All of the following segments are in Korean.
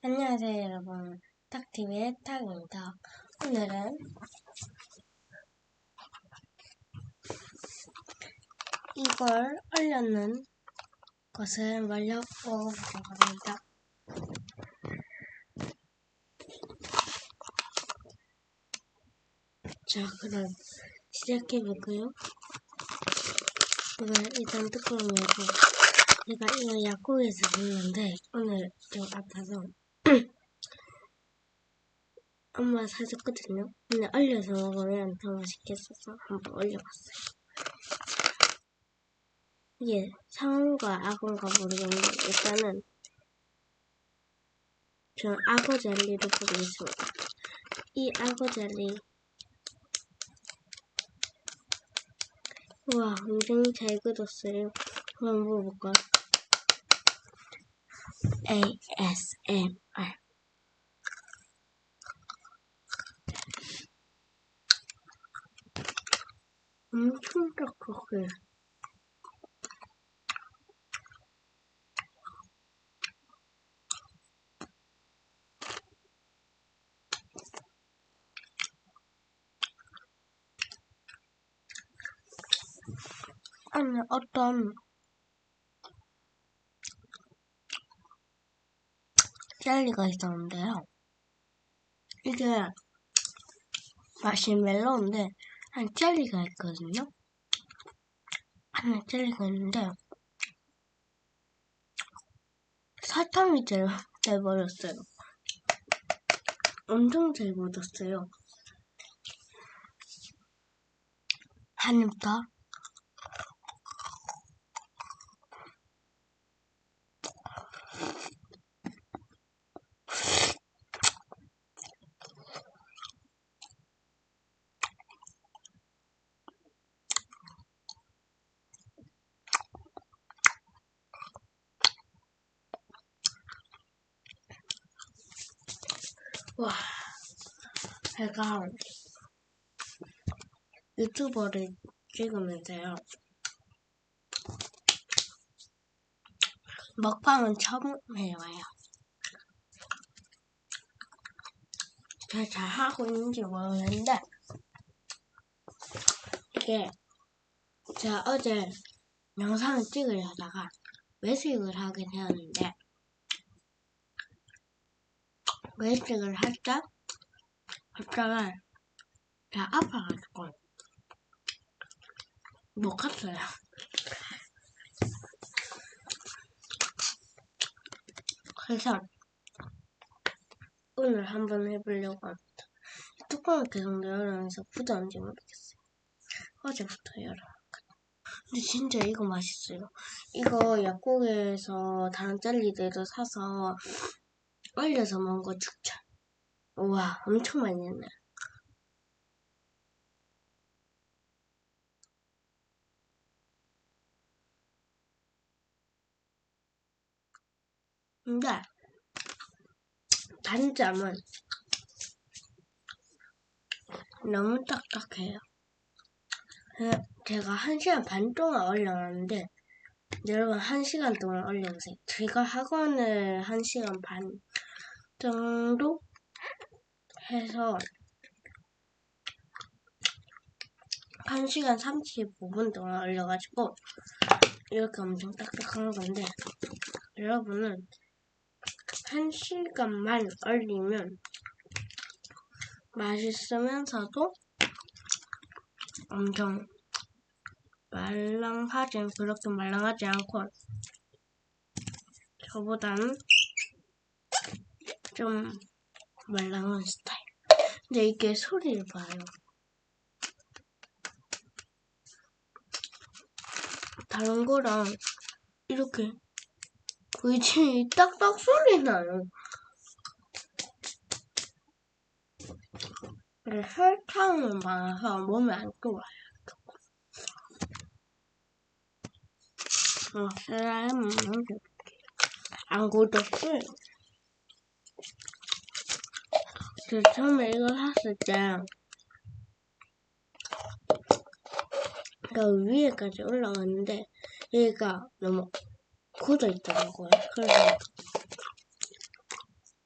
안녕하세요 여러분. 탁TV의 탁입니다. 오늘은 이걸 얼려놓은 것을 말려 먹어보려고 합니다. 자 그럼 시작해볼까요? 이걸 일단 뚜껑을 열고 제가 이거 약국에서 샀는데 오늘 좀 아파서 엄마 사줬거든요. 근데 얼려서 먹으면 더 맛있겠어서 한번 올려봤어요. 이게 상어인가 악어인가 모르겠는데 일단은 저는 악어 젤리로 보겠습니다. 이 악어 젤리 우와 엄청 잘 굳었어요. 한번 먹어볼까? ASMR 엄청 딱딱해. 안에 어떤 젤리가 있었는데요. 이게 마시멜로인데 한 젤리가 있거든요. 안에 젤리가 있는데 사탕이 돼, 돼버렸어요. 엄청 잘 묻었어요. 한입 더. 와, 제가 유튜버를 찍으면서요. 먹방은 처음 해와요. 제가 잘 하고 있는지 모르겠는데, 이게 제가 어제 영상을 찍으려다가 외식을 하게 되었는데, 외식을 할때 갑자기 제가 아파가지고 못 갔어요. 그래서 오늘 한번 해보려고 합니다. 뚜껑을 계속 열어면서 부드러운지 모르겠어요. 어제부터 열어놨거든요. 근데 진짜 이거 맛있어요. 이거 약국에서 다른 젤리들도 사서 얼려서 먹은 거 추천. 우와, 엄청 많이 했네. 근데 단점은 너무 딱딱해요. 제가 한 시간 반 동안 얼려놨는데 여러분 한 시간 동안 얼려보세요. 제가 학원을 한 시간 반 정도 해서 1시간 35분 동안 얼려가지고 이렇게 엄청 딱딱한 건데 여러분은 1시간만 얼리면 맛있으면서도 엄청 말랑하지 그렇게 말랑하지 않고 저보다는 좀 말랑한 스타일. 근데 이게 소리를 봐요. 다른 거랑 이렇게 그지 딱딱 소리 나요. 근데 설탕은 많아서 몸에 안 좋아요. 어, 슬라임은 안 굳었어요. 저 처음에 이거 샀을 때, 그 위에까지 올라갔는데, 얘가 너무 굳어 있더라고요. 그래서,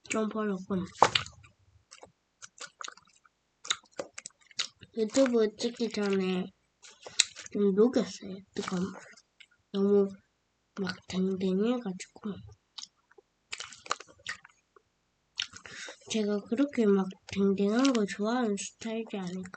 좀 버렸군. 유튜브 찍기 전에 좀 녹였어요. 뜨거운. 너무 막 댕댕해가지고. 제가 그렇게 막 댕댕한 거 좋아하는 스타일이 아니거든.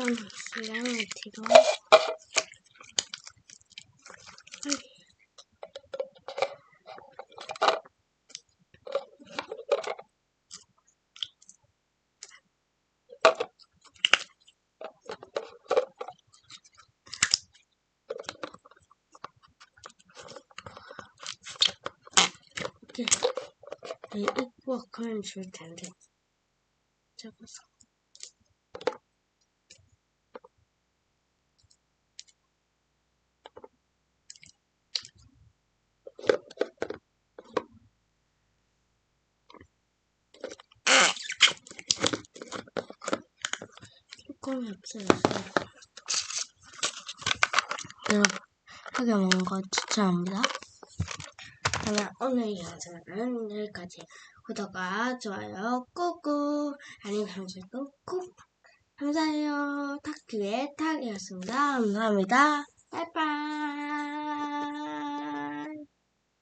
일단 분량을 뒤로 빨리 이렇게 네, 입고 하면 뚜껑이 없어요. 여러분, 하게 먹는 거 추천합니다. 그러면 오늘 영상은 여기까지. 구독과 좋아요 꾹꾹 알림 설정도 꾹 감사해요. 탁규의 탁이었습니다. 감사합니다. 빠이빠이.